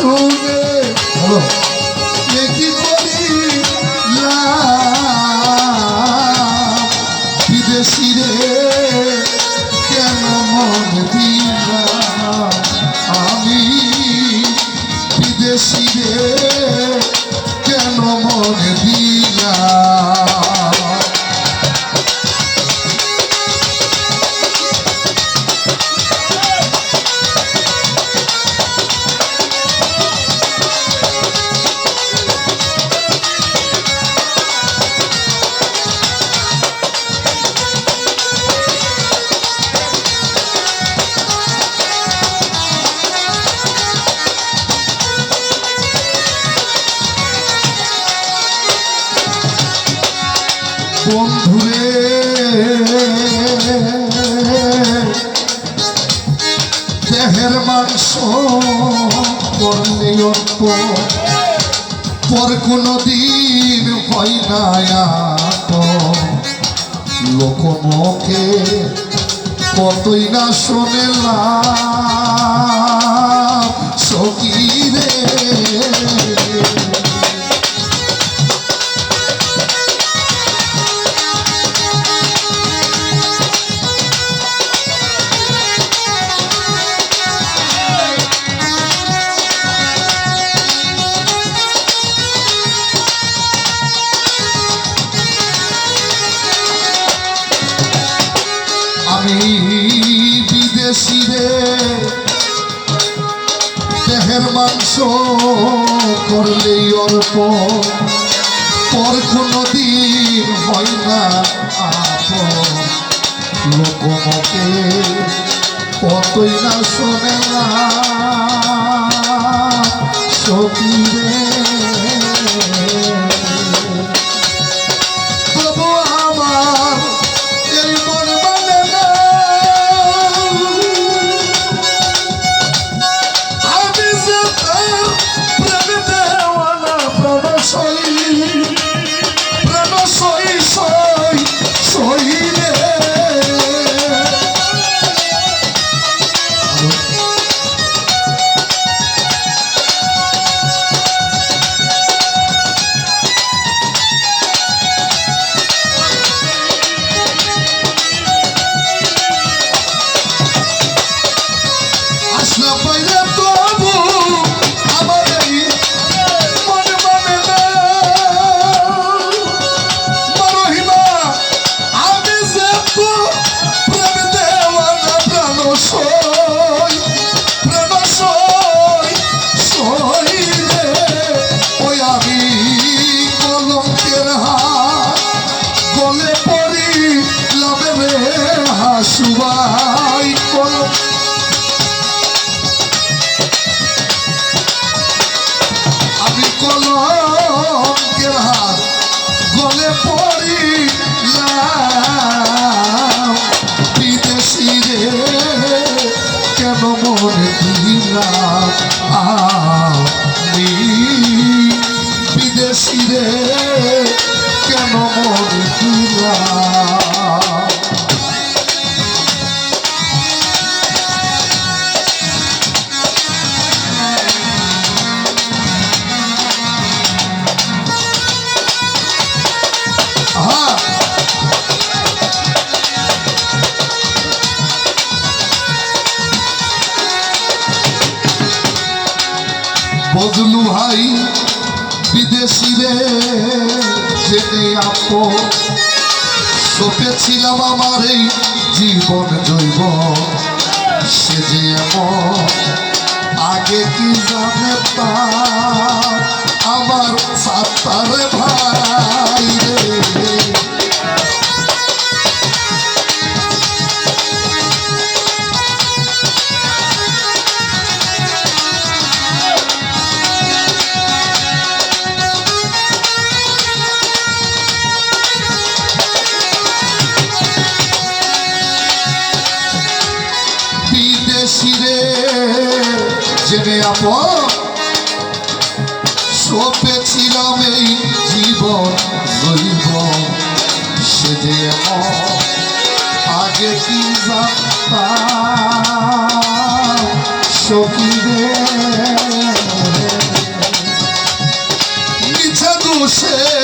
বলো। এ কি করিলাম বিদেশি রে কেন মন দিলাম আমি বিদেশি বন্ধুরে দেহের মাংস করলে অল্প পর কোনো দিন হয় না আত লোকমকে কতই না শোনেলাম সকিরে করলেই অল্প। পর কোনদিন হয় না লোকমকে কতই না শোনে না। সতীরে ভাই বিদেশিরে যেতে আপো সোপেছিলাম আমার এই জীবন জৈব। সে যে আগে কি জানে তা আমার সাত ভাই আসবে আপন। সপেছিলাম এই জীবন জৈব সেজে আগে কি সকিরে নিচে দোষে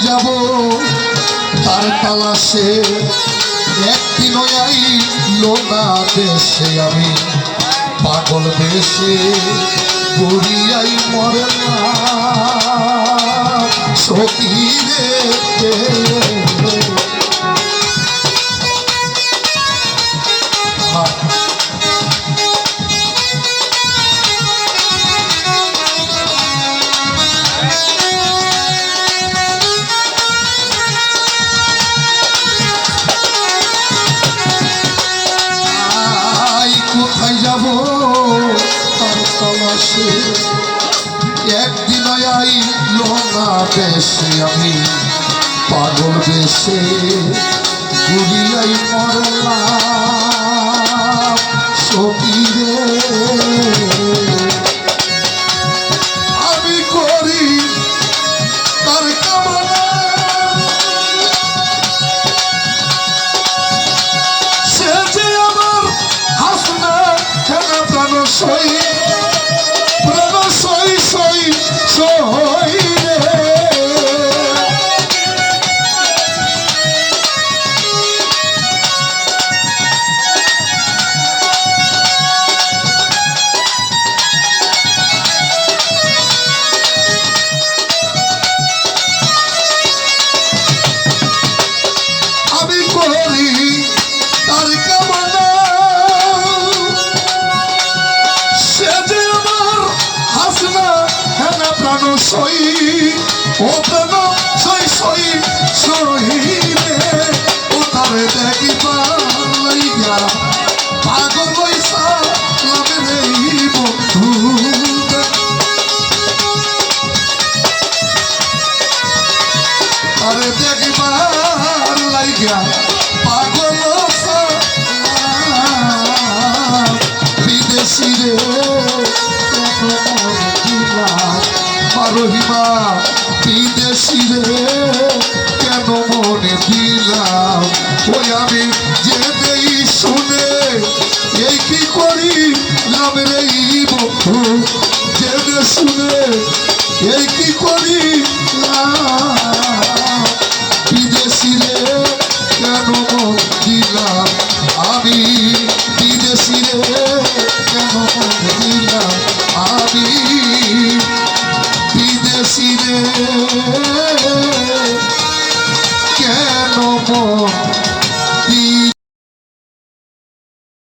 যাব? তার তালাশে একদিন আইলো লোনা দেশে আমি। পাগল দেশে পুরিয়াই মরে না। সতীরে আই তার একদিন আই লোনা বেশে আমি পাগল বেশে গুড়িয়াই মরলাম হেনা প্রাণ সই ও প্রাণ সই সই সই রে ও তারে দেখি পালাইয়া রে কেন মনে দিলাম? ওই আমি দেই শুনে এই কি করি লাভ রে বন্ধু? যে শুনে এই কি করি